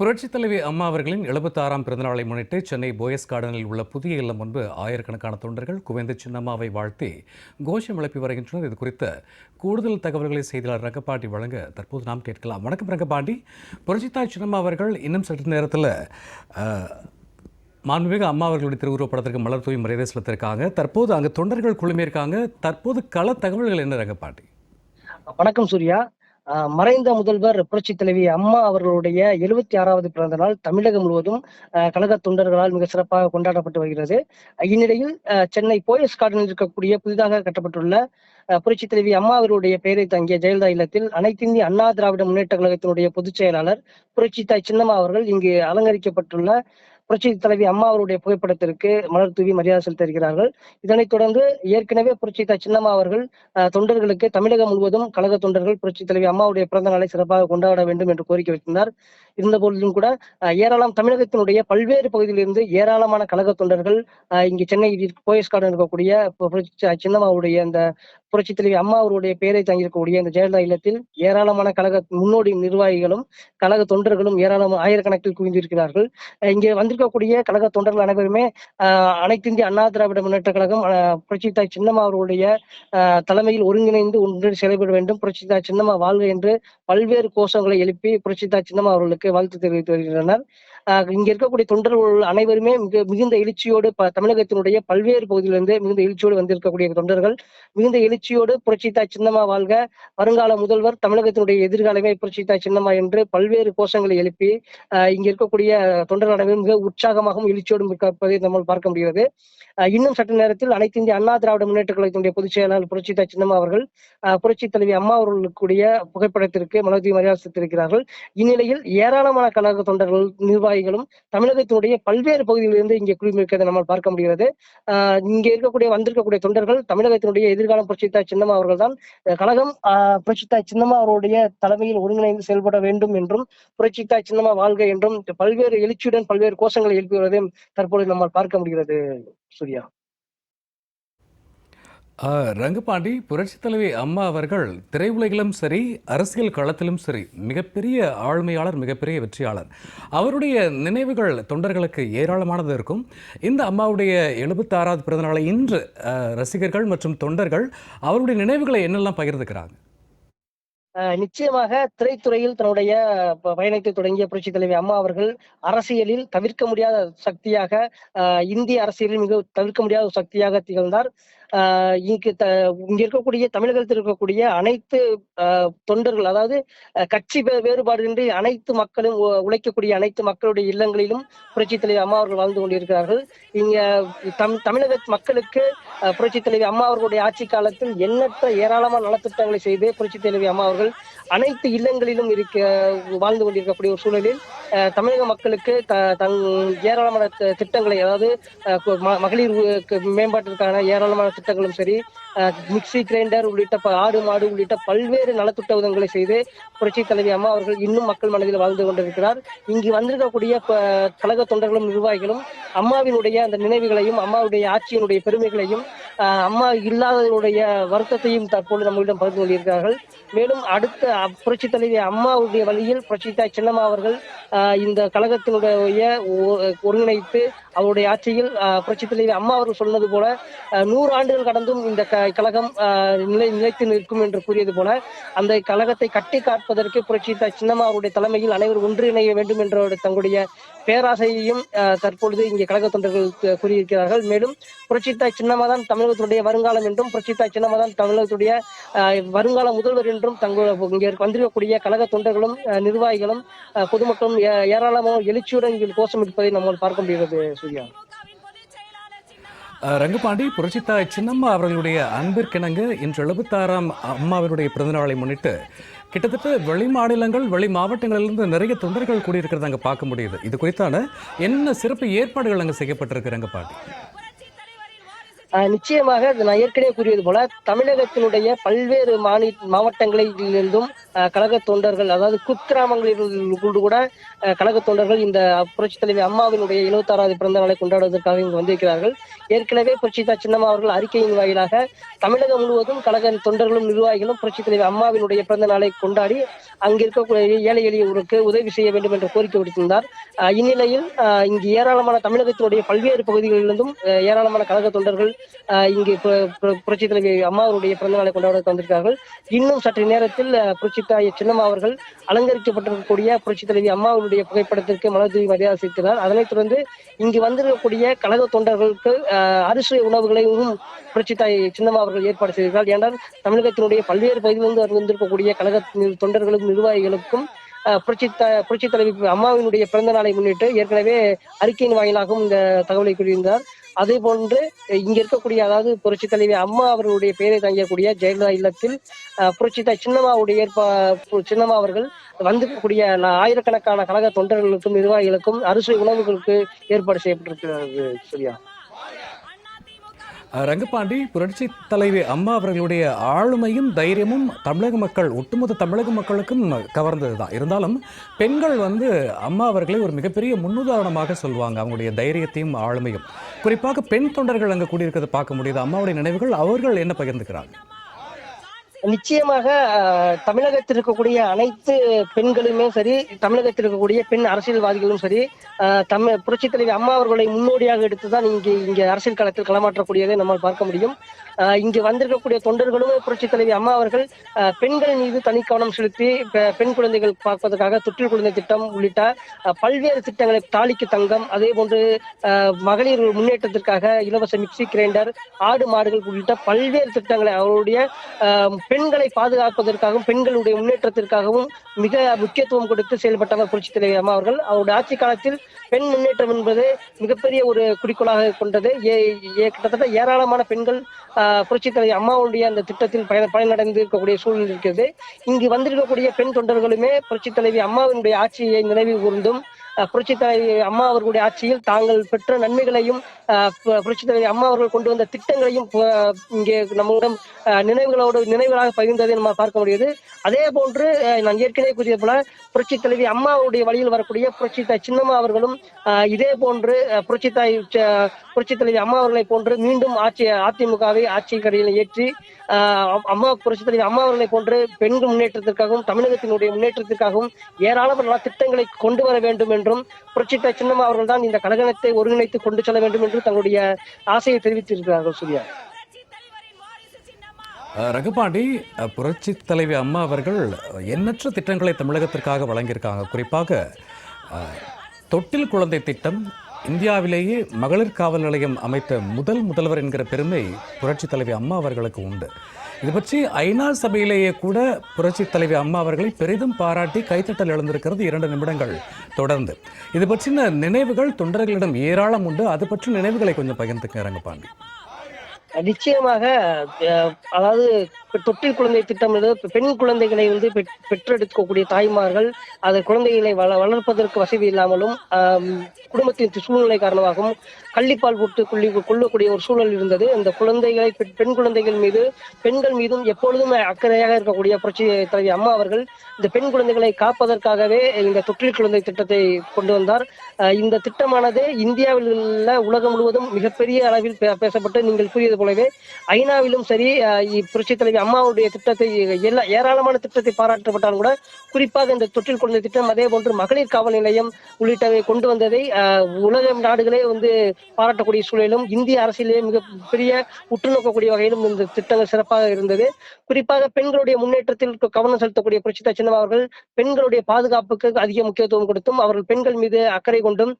புரட்சித் தலைவி அம்மா அவர்களின் எழுபத்தாறாம் பிறந்தநாளை முன்னிட்டு சென்னை போயஸ் கார்டனில் உள்ள புதிய இல்லம் முன்பு ஆயிரக்கணக்கான தொண்டர்கள் குவிந்து சின்னம்மாவை வாழ்த்தி கோஷம் எழுப்பி வருகின்றனர். இது குறித்த கூடுதல் தகவல்களை செய்தியாளர் ரங்கப்பாண்டி வழங்க தற்போது நாம் கேட்கலாம். வணக்கம் ரங்கப்பாண்டி புரட்சித்தாய் சின்னம்மா அவர்கள் இன்னும் சற்று நேரத்தில் மாண்புமிகு அம்மா அவர்களுடைய திருவுருவப்படத்திற்கு மலர் தூவி மரியாதை செலுத்திருக்காங்க தற்போது அங்கே தொண்டர்கள் குழுமியிருக்காங்க. தற்போது கள தகவல்கள் என்ன ரங்கப்பாண்டி வணக்கம் சூர்யா. மறைந்த முதல்வர் புரட்சி தலைவி அம்மா அவர்களுடைய எழுபத்தி ஆறாவது பிறந்த நாள் தமிழகம் முழுவதும் கழக தொண்டர்களால் மிக சிறப்பாக கொண்டாடப்பட்டு வருகிறது. இந்நிலையில் சென்னை போயஸ் கார்டனில் இருக்கக்கூடிய புதிதாக கட்டப்பட்டுள்ள புரட்சி தலைவி அம்மா அவர்களுடைய பெயரை தங்கிய ஜெயலலிதா இல்லத்தில் அனைத்திந்திய அண்ணா திராவிட முன்னேற்ற கழகத்தினுடைய பொதுச் செயலாளர் புரட்சி தாய் சின்னம்மா அவர்கள் இங்கு அலங்கரிக்கப்பட்டுள்ள புரட்சி தலைவி அம்மா அவருடைய புகைப்படத்திற்கு மலர் தூவி மரியாதை செலுத்தியிருக்கிறார்கள். இதனைத் தொடர்ந்து ஏற்கனவே புரட்சி சின்னம்மா அவர்கள் தொண்டர்களுக்கு தமிழகம் முழுவதும் கழக தொண்டர்கள் புரட்சி தலைவி அம்மாவுடைய பிறந்த நாளை சிறப்பாக கொண்டாட வேண்டும் என்று கோரிக்கை வைத்திருந்தார். இருந்த போதிலும் கூட ஏராளம் தமிழகத்தினுடைய பல்வேறு பகுதியிலிருந்து ஏராளமான கழக தொண்டர்கள் இங்கு சென்னை போயஸ் கார்டன் இருக்கக்கூடிய புரட்சி சின்னம்மாவுடைய அந்த புரட்சி தலைவி அம்மா அவருடைய பெயரை தங்கியிருக்கக்கூடிய இந்த ஜெயலலிதா இல்லத்தில் ஏராளமான கழக முன்னோடி நிர்வாகிகளும் கழக தொண்டர்களும் ஏராளம் ஆயிரக்கணக்கில் குவிந்திருக்கிறார்கள். இங்கே வந்திருக்கக்கூடிய கழக தொண்டர்கள் அனைவருமே ஆஹ் அனைத்து இந்திய அண்ணா திராவிட முன்னேற்ற கழகம் புரட்சி தாய் சின்னம்மா அவருடைய தலைமையில் ஒருங்கிணைந்து ஒன்று செயல்பட வேண்டும். புரட்சி தாய் சின்னம்மா வாழ்க என்று பல்வேறு கோஷங்களை எழுப்பி புரட்சி தாய் சின்னம்மா அவர்களுக்கு வாழ்த்து தெரிவித்து வருகின்றனர் இங்க இருக்கக்கூடிய தொண்டர்கள் அனைவருமே மிக மிகுந்த எழுச்சியோடு ப- தமிழகத்தினுடைய பல்வேறு பகுதியிலிருந்து மிகுந்த எழுச்சியோடு வந்திருக்கக்கூடிய தொண்டர்கள். மிகுந்த எழுச்சியோடு புரட்சித்தாய் சின்னமா சின்னம்மா வாழ்க. வருங்கால முதல்வர் தமிழகத்தினுடைய எதிர்காலமே புரட்சித்தாய் சின்னமா சின்னம்மா என்று பல்வேறு கோஷங்களை எழுப்பி ஆஹ் இங்க இருக்கக்கூடிய தொண்டர்கள் அனைவரும் மிக உற்சாகமாகவும் எழுச்சியோடும் இருப்பதை நம்ம பார்க்க முடிகிறது. இன்னும் சற்று நேரத்தில் அனைத்து இந்திய அண்ணா திராவிட முன்னேற்ற கழகத்தினுடைய பொதுச் செயலாளர் புரட்சி சின்னமா அவர்கள் புரட்சி தலைவி அம்மா அவர்களுக்குரிய புகைப்படத்திற்கு மனோதி மரியாதை செலுத்தியிருக்கிறார்கள். இந்நிலையில் ஏராளமான கழக தொண்டர்கள் நிர்வாகி விவசாயிகளும் தமிழகத்தினுடைய பல்வேறு பகுதிகளிலிருந்து இங்கே குழுமியிருக்கிறதை நம்ம பார்க்க முடிகிறது. இங்கே இருக்கக்கூடிய வந்திருக்கக்கூடிய தொண்டர்கள் தமிழகத்தினுடைய எதிர்காலம் புரட்சித்தா சின்னம்மா அவர்கள் தான் கழகம் ஆஹ் புரட்சி சின்னம்மா அவருடைய தலைமையில் ஒருங்கிணைந்து செயல்பட வேண்டும் என்றும் புரட்சித்தா சின்னம்மா வாழ்க என்றும் பல்வேறு எழுச்சியுடன் பல்வேறு கோஷங்களை எழுப்பி வருவதையும் தற்பொழுது நம்மால் பார்க்க முடிகிறது. சூர்யா. ரங்கபாண்டி புரட்சித் தலைவி அம்மா அவர்கள் திரையுலகிலும் சரி அரசியல் களத்திலும் சரி மிகப்பெரிய ஆளுமையாளர் மிகப்பெரிய வெற்றியாளர். அவருடைய நினைவுகள் தொண்டர்களுக்கு ஏராளமானது இருக்கும். இந்த அம்மாவுடைய எழுபத்தாறாவது பிறந்தநாளை இன்று ரசிகர்கள் மற்றும் தொண்டர்கள் அவருடைய நினைவுகளை என்னெல்லாம் பகிர்ந்துக்கிறாங்க? ஆஹ் நிச்சயமாக திரைத்துறையில் தன்னுடைய ப- பயணத்தை தொடங்கிய புரட்சி தலைவி அம்மா அவர்கள் அரசியலில் தவிர்க்க முடியாத சக்தியாக ஆஹ் இந்திய அரசியலில் மிக தவிர்க்க முடியாத ஒரு சக்தியாக திகழ்ந்தார். இங்கு த இங்க இருக்கக்கூடிய தமிழகத்தில் இருக்கக்கூடிய அனைத்து ஆஹ் தொண்டர்கள் அதாவது கட்சி வே- வேறுபாடின்றி அனைத்து மக்களும் உழைக்கக்கூடிய அனைத்து மக்களுடைய இல்லங்களிலும் புரட்சி தலைவி அம்மா அவர்கள் வாழ்ந்து கொண்டிருக்கிறார்கள். இங்க தம் தமிழக மக்களுக்கு புரட்சி தலைவி அம்மா அவர்களுடைய ஆட்சி காலத்தில் எண்ணற்ற ஏராளமான நலத்திட்டங்களை செய்து புரட்சி தலைவி அம்மா அவர்கள் அனைத்து இல்லங்களிலும் இருக்க வாழ்ந்து கொண்டிருக்கக்கூடிய ஒரு சூழலில் தமிழக மக்களுக்கு த தன் ஏராளமான திட்டங்களை அதாவது மகளிர் மேம்பாட்டிற்கான ஏராளமான திட்டங்களும் சரி மிக்சி கிரைண்டர் உள்ளிட்ட ஆடு மாடு உள்ளிட்ட பல்வேறு நலத்திட்ட உதவிகளை செய்து புரட்சி தலைவி அம்மா அவர்கள் இன்னும் மக்கள் மனதில் வாழ்ந்து கொண்டிருக்கிறார். இங்கு வந்திருக்கக்கூடிய கழக தொண்டர்களும் நிர்வாகிகளும் அம்மாவினுடைய அந்த நினைவுகளையும் அம்மாவுடைய ஆட்சியினுடைய பெருமைகளையும் அம்மா இல்லாததனுடைய வருத்தத்தையும் தற்போது நம்மளிடம் பகிர்ந்து கொண்டிருக்கிறார்கள். மேலும் அடுத்த புரட்சி தலைவி அம்மாவுடைய வழியில் புரட்சி தாய் சின்னம்மா அவர்கள் இந்த கழகத்தினுடைய ஒ- ஒருங்கிணைத்து அவருடைய ஆட்சியில் ஆஹ் புரட்சி தலைவி அம்மா அவர்கள் சொன்னது போல நூறு ஆண்டுகள் கடந்தும் இந்த க- கழகம் நிலை நிலைத்து நிற்கும் என்று கூறியது போல அந்த கழகத்தை கட்டி காப்பதற்கு புரட்சி சின்னம்மா அவருடைய தலைமையில் அனைவரும் ஒன்றிணைய வேண்டும் என்ற தங்களுடைய பேராசையையும் ஆஹ் தற்பொழுது இங்கே கழக தொண்டர்கள் கூறியிருக்கிறார்கள். மேலும் புரட்சி தாய் தான் தமிழகத்துடைய வருங்காலம் என்றும் புரட்சி தாய் தான் தமிழகத்துடைய வருங்கால முதல்வர் என்றும் தங்கள் இங்கே வந்திருக்கக்கூடிய கழக தொண்டர்களும் நிர்வாகிகளும் பொதுமக்களும் ஏராளமான எழுச்சியுடன் இங்கே கோஷம் இருப்பதை நம்மால் பார்க்க முடிகிறது சூர்யா. ரங்கபாண்டி புரட்சித்தாய் சின்னம்மா அவர்களுடைய அன்பிற்கிணங்க இன்று எழுபத்தாறாம் அம்மாவினுடைய பிறந்தநாளை முன்னிட்டு கிட்டத்தட்ட வெளி மாநிலங்கள் வெளி மாவட்டங்களிலிருந்து நிறைய தொண்டர்கள் கூடியிருக்கிறத அங்கே பார்க்க முடியுது. இது குறித்தான என்ன சிறப்பு ஏற்பாடுகள் அங்கே செய்யப்பட்டிருக்கு ரங்கபாண்டி? நிச்சயமாக நான் ஏற்கனவே கூறியது போல தமிழகத்தினுடைய பல்வேறு மாநில மாவட்டங்களிலிருந்தும் கழக தொண்டர்கள் அதாவது குக்கிராமங்களில் கூட கழக தொண்டர்கள் இந்த புரட்சி தலைவி அம்மாவினுடைய எழுபத்தி ஆறாவது பிறந்த நாளை கொண்டாடுவதற்காக இங்கு வந்திருக்கிறார்கள். ஏற்கனவே புரட்சிதா சின்னம்மா அவர்கள் அறிக்கையின் வாயிலாக தமிழகம் முழுவதும் கழக தொண்டர்களும் நிர்வாகிகளும் புரட்சி தலைவி அம்மாவினுடைய பிறந்த நாளை கொண்டாடி அங்கு இருக்கக்கூடிய ஏழை எளியவருக்கு உதவி செய்ய வேண்டும் என்ற கோரிக்கை விடுத்திருந்தார். இந்நிலையில் இங்கு ஏராளமான தமிழகத்தினுடைய பல்வேறு பகுதிகளிலிருந்தும் ஏராளமான கழக தொண்டர்கள் இங்கு பு- புரட்சி தலைவி பிறந்த நாளை கொண்டாட வந்திருக்கார்கள். இன்னும் சற்று நேரத்தில் ஆஹ் புரட்சி தாய் சின்னம்மா அவர்கள் அலங்கரிக்கப்பட்டிருக்கக்கூடிய புரட்சி தலைவி அம்மாவுடைய புகைப்படத்திற்கு மலர்தூவி மரியாதை செலுத்தினார் அதனைத் தொடர்ந்து இங்கு வந்திருக்கக்கூடிய கழக தொண்டர்களுக்கு அரிசி உணவுகளையும் புரட்சி தாய் சின்னம்மா அவர்கள் ஏற்பாடு செய்திருக்கிறார். ஏனால் தமிழகத்தினுடைய பல்வேறு பகுதியிலிருந்து வந்திருக்கக்கூடிய கழக தொண்டர்களுக்கும் நிர்வாகிகளுக்கும் புரட்சி புரட்சி தலைவி அம்மாவினுடைய பிறந்த நாளை முன்னிட்டு ஏற்கனவே அறிக்கையின் வாயிலாகவும் இந்த தகவலை கூறியிருந்தார். அதே போன்று இங்க இருக்கக்கூடிய அதாவது புரட்சி தலைவி அம்மா அவர்களுடைய பெயரை தங்கக்கூடிய ஜெயலலிதா இல்லத்தில் புரட்சி சின்னம்மாவுடைய ஏற்பா சின்னம்மா அவர்கள் வந்திருக்கக்கூடிய ஆயிரக்கணக்கான கழக தொண்டர்களுக்கும் நிர்வாகிகளுக்கும் அரிசி உணவுகளுக்கு ஏற்பாடு செய்யப்பட்டிருக்கிறது சரியா. ரங்கபாண்டி புரட்சி தலைவி அம்மா அவர்களுடைய ஆளுமையும் தைரியமும் தமிழக மக்கள் ஒட்டுமொத்த தமிழக மக்களுக்கும் கவர்ந்தது தான் இருந்தாலும் பெண்கள் வந்து அம்மா அவர்களை ஒரு மிகப்பெரிய முன்னுதாரணமாக சொல்லுவாங்க. அவங்களுடைய தைரியத்தையும் ஆளுமையும். குறிப்பாக பெண் தொண்டர்கள் அங்கே கூடியிருக்கிறத பார்க்க முடியுது. அம்மாவுடைய நினைவுகள் அவர்கள் என்ன பகிர்ந்துக்கிறாங்க நிச்சயமாக தமிழகத்தில் இருக்கக்கூடிய அனைத்து பெண்களுமே சரி தமிழகத்தில் இருக்கக்கூடிய பெண் அரசியல்வாதிகளும் சரி தமிழ் புரட்சித் தலைவி அம்மா அவர்களை முன்னோடியாக எடுத்துதான் இங்கே இங்கே அரசியல் களத்தில் களமாற்றக்கூடியதை நம்மால் பார்க்க முடியும். இங்கு வந்திருக்கக்கூடிய தொண்டர்களும் புரட்சித் தலைவி அம்மா அவர்கள் பெண்கள் மீது தனி கவனம் செலுத்தி பெண் குழந்தைகள் பார்ப்பதற்காக தொற்றில் குழந்தை திட்டம் உள்ளிட்ட பல்வேறு திட்டங்களை தாலிக்கு தங்கம் அதே போன்று மகளிர் முன்னேற்றத்திற்காக இலவச மிக்சி கிரைண்டர் ஆடு மாடுகள் உள்ளிட்ட பல்வேறு திட்டங்களை அவருடைய பெண்களை பாதுகாப்பதற்காகவும் பெண்களுடைய முன்னேற்றத்திற்காகவும் மிக முக்கியத்துவம் கொடுத்து செயல்பட்டவர் புரட்சி தலைவர் அம்மா அவர்கள். அவருடைய ஆட்சி காலத்தில் பெண் முன்னேற்றம் என்பது மிகப்பெரிய ஒரு குறிக்கோளாக கொண்டது. ஏ- ஏ- கிட்டத்தட்ட ஏராளமான பெண்கள் புரட்சி தலைவர் அம்மாவுடைய அந்த திட்டத்தில் பயன் பயனடைந்து இருக்கக்கூடிய சூழ்நிலை இருக்கிறது. இங்கு வந்திருக்கக்கூடிய பெண் தொண்டர்களுமே புரட்சி தலைவி அம்மாவினுடைய ஆட்சியை நினைவு கூர்ந்தும் புரட்சி தலைவி அம்மா அவர்களுடைய ஆட்சியில் தாங்கள் பெற்ற நன்மைகளையும் புரட்சி தலைவி அம்மா அவர்கள் கொண்டு வந்த திட்டங்களையும் இங்கே நம்மிடம் அஹ், நினைவுகளோடு நினைவுகளாக பகிர்ந்ததை நம்ம பார்க்க முடியுது. அதே போன்று நான் ஏற்கனவே கூறியது போல புரட்சி தலைவி அம்மாவுடைய வழியில் வரக்கூடிய புரட்சி தாய் சின்னம்மா அவர்களும் அஹ், இதே போன்று அஹ், புரட்சி தாய் புரட்சி தலைவி அம்மா அவர்களை போன்று மீண்டும் ஆட்சி அதிமுகவை ஆட்சி கடையில் ஏற்றி அம்மா புரட்சி தலைவி அம்மா அவர்களை போன்று பெண்கள் முன்னேற்றத்திற்காகவும் தமிழகத்தினுடைய முன்னேற்றத்திற்காகவும் ஏராளமான திட்டங்களை கொண்டு வர வேண்டும் என்றும் புரட்சி சின்னம்மா அவர்கள் தான் இந்த கழகத்தை ஒருங்கிணைத்து கொண்டு செல்ல வேண்டும் என்று தங்களுடைய ஆசையை தெரிவித்திருக்கிறார்கள் சூர்யா. அஹ், புரட்சி தலைவி அம்மா அவர்கள் எண்ணற்ற திட்டங்களை தமிழகத்திற்காக வழங்கியிருக்காங்க. குறிப்பாக தொட்டில் குழந்தை திட்டம் இந்தியாவிலேயே மகளிர் காவல் நிலையம் அமைத்த முதல் முதல்வர் என்கிற பெருமை புரட்சி தலைவி அம்மா அவர்களுக்கு உண்டு. இது பற்றி ஐநா சபையிலேயே கூட புரட்சி தலைவி அம்மா அவர்களை பெரிதும் பாராட்டி கைத்தட்டல் எழுந்திருக்கிறது இரண்டு நிமிடங்கள் தொடர்ந்து. இது பற்றின நினைவுகள் தொண்டர்களிடம் ஏராளம் உண்டு. அது பற்றி நினைவுகளை கொஞ்சம் பகிர்ந்துக்க பாண்டி நிச்சயமாக அதாவது தொட்டில் குழந்தை திட்டம் பெண் குழந்தைகளை வந்து பெற்றெடுக்கக்கூடிய தாய்மார்கள் அந்த குழந்தைகளை வள வளர்ப்பதற்கு வசதி இல்லாமலும் குடும்பத்தின் சூழ்நிலை காரணமாகவும் கள்ளிப்பால் போட்டு கொள்ளி கொள்ளக்கூடிய ஒரு சூழல் இருந்தது. அந்த குழந்தைகளை பெண் குழந்தைகள் மீது பெண்கள் மீதும் எப்பொழுதும் அக்கறையாக இருக்கக்கூடிய புரட்சி தலைவி அம்மா அவர்கள் இந்த பெண் குழந்தைகளை காப்பதற்காகவே இந்த தொட்டில் குழந்தை திட்டத்தை கொண்டு வந்தார். இந்த திட்டமானது இந்தியாவில் உள்ள உலகம் முழுவதும் மிகப்பெரிய அளவில் பேசப்பட்டு நீங்கள் கூறியது போலவே ஐநாவிலும் சரி அஹ், புரட்சி தலைவி அம்மாவுடைய திட்டத்தை எல்லா ஏராளமான திட்டத்தை பாராட்டப்பட்டாலும் கூட குறிப்பாக இந்த தொற்றில் குழந்தை திட்டம் அதே போன்று மகளிர் காவல் நிலையம் உள்ளிட்டவை கொண்டு வந்ததை உலக நாடுகளே வந்து பாராட்டக்கூடிய சூழலிலும் இந்திய அரசியலே மிக பெரிய உற்று நோக்கக்கூடிய வகையிலும் இந்த திட்டங்கள் சிறப்பாக இருந்தது. குறிப்பாக பெண்களுடைய முன்னேற்றத்தில் கவனம் செலுத்தக்கூடிய புரட்சிதா சின்னம்மா அவர்கள் பெண்களுடைய பாதுகாப்புக்கு அதிக முக்கியத்துவம் கொடுத்தும் அவர்கள் பெண்கள் மீது அக்கறை கொண்டும்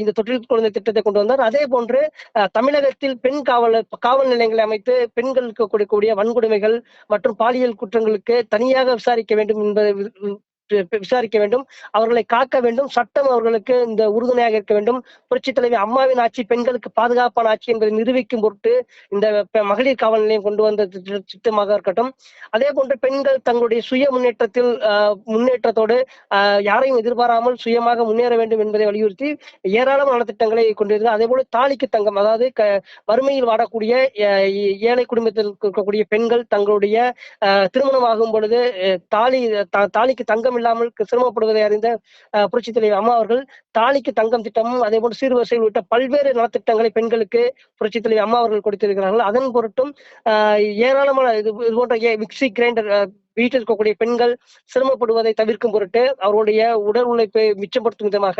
இந்த தொற்றில் குழந்தை திட்டத்தை கொண்டு வந்தார். அதே போன்று அஹ், தமிழகத்தில் பெண் காவலர் காவல் நிலையங்களை அமைத்து பெண்களுக்கு கொடுக்கக்கூடிய வன்கொடுமைகள் மற்றும் பாலியல் குற்றங்களுக்கு தனியாக விசாரிக்க வேண்டும் என்பதை விசாரிக்க வேண்டும். அவர்களை காக்க வேண்டும். சட்டம் அவர்களுக்கு இந்த உறுதுணையாக இருக்க வேண்டும். புரட்சி தலைவி அம்மாவின் ஆட்சி பெண்களுக்கு பாதுகாப்பான ஆட்சி என்பதை நிரூபிக்கும் பொருட்டு இந்த மகளிர் காவல் நிலையம் கொண்டு வந்த திட்டமாக இருக்கட்டும். அதே போன்று பெண்கள் தங்களுடைய சுய முன்னேற்றத்தில் முன்னேற்றத்தோடு யாரையும் எதிர்பாராமல் சுயமாக முன்னேற வேண்டும் என்பதை வலியுறுத்தி ஏராளமான நலத்திட்டங்களை கொண்டிருக்கிறது அதே போல தாலிக்கு தங்கம் அதாவது வறுமையில் வாடக்கூடிய ஏழை குடும்பத்தில் இருக்கக்கூடிய பெண்கள் தங்களுடைய திருமணமாகும் திருமணம் ஆகும் பொழுது தாலி தாலிக்கு தங்கம் இல்லாமல் சிரமப்படுவதை அறிந்த புரட்சி தலைவர் அம்மா அவர்கள் தாலிக்கு தங்கம் திட்டமும் அதே போன்று சீர்வரிசை உள்ளிட்ட பல்வேறு நலத்திட்டங்களை பெண்களுக்கு புரட்சி தலைவர் அம்மா அவர்கள் கொடுத்திருக்கிறார்கள். அதன் பொருட்டும் ஆஹ், ஏராளமான இது இது போன்ற மிக்சி கிரைண்டர் வீட்டில் இருக்கக்கூடிய பெண்கள் சிரமப்படுவதை தவிர்க்கும் பொருட்டு அவர்களுடைய உடல் உழைப்பை மிச்சப்படுத்தும் விதமாக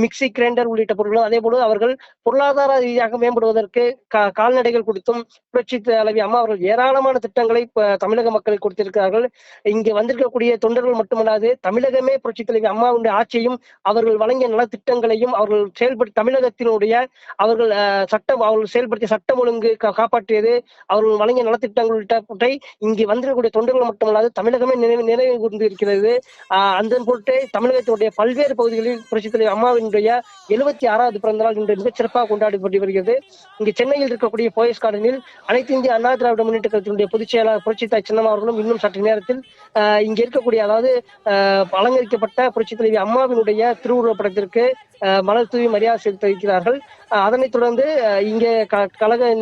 மிக்சி மிக்ஸி கிரைண்டர் உள்ளிட்ட பொருட்களும் அதே போல அவர்கள் பொருளாதார ரீதியாக மேம்படுவதற்கு கால்நடைகள் கொடுத்தும் புரட்சி தலைவி அம்மா அவர்கள் ஏராளமான திட்டங்களை தமிழக மக்களுக்கு கொடுத்திருக்கிறார்கள். இங்கு வந்திருக்கக்கூடிய தொண்டர்கள் மட்டுமல்லாது தமிழகமே புரட்சி தலைவி அம்மாவுடைய ஆட்சியும் அவர்கள் வழங்கிய நலத்திட்டங்களையும் அவர்கள் செயல்படுத்தி தமிழகத்தினுடைய அவர்கள் சட்டம் அவர்கள் செயல்படுத்திய சட்டம் ஒழுங்கு கா- காப்பாற்றியது அவர்கள் வழங்கிய நலத்திட்டங்கள் உள்ளிட்டவற்றை இங்கு வந்திருக்கக்கூடிய தொண்டர்கள் மட்டுமல்லாது தமிழகமே நினைவு நினைவு கூர்ந்து இருக்கிறது அந்த பொருட்டே தமிழகத்தினுடைய பல்வேறு பகுதிகளில் புரட்சி தலைவர் அம்மாவினுடைய எழுபத்தி ஆறாவது பிறந்த நாள் இன்று மிகச் சிறப்பாக கொண்டாடப்பட்டு வருகிறது. இங்கு சென்னையில் இருக்கக்கூடிய போயஸ் கார்டனில் அனைத்து இந்திய அண்ணா திராவிட முன்னேற்ற கழகத்தினுடைய பொதுச் செயலாளர் புரட்சி சின்னம்மா அவர்களும் இன்னும் சற்று நேரத்தில் ஆஹ், இங்க இருக்கக்கூடிய அதாவது ஆஹ், அலங்கரிக்கப்பட்ட புரட்சி தலைவி அம்மாவினுடைய திருவுருவப் படத்திற்கு மலர் தூவி மரியாதை செலுத்த இருக்கிறார்கள் அதனைத் தொடர்ந்து இங்கே க- கழக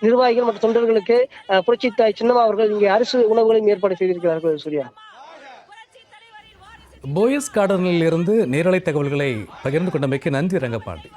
நிர்வாகிகள் மற்றும் தொண்டர்களுக்கு புரட்சி தாய் சின்னம்மா அவர்கள் இங்கே அரசு உணவுகளையும் ஏற்பாடு செய்திருக்கிறார்கள் சூர்யா. போயஸ் கார்டனில் இருந்து நேரலை தகவல்களை பகிர்ந்து கொண்டமைக்கு நன்றி ரங்கபாண்டி.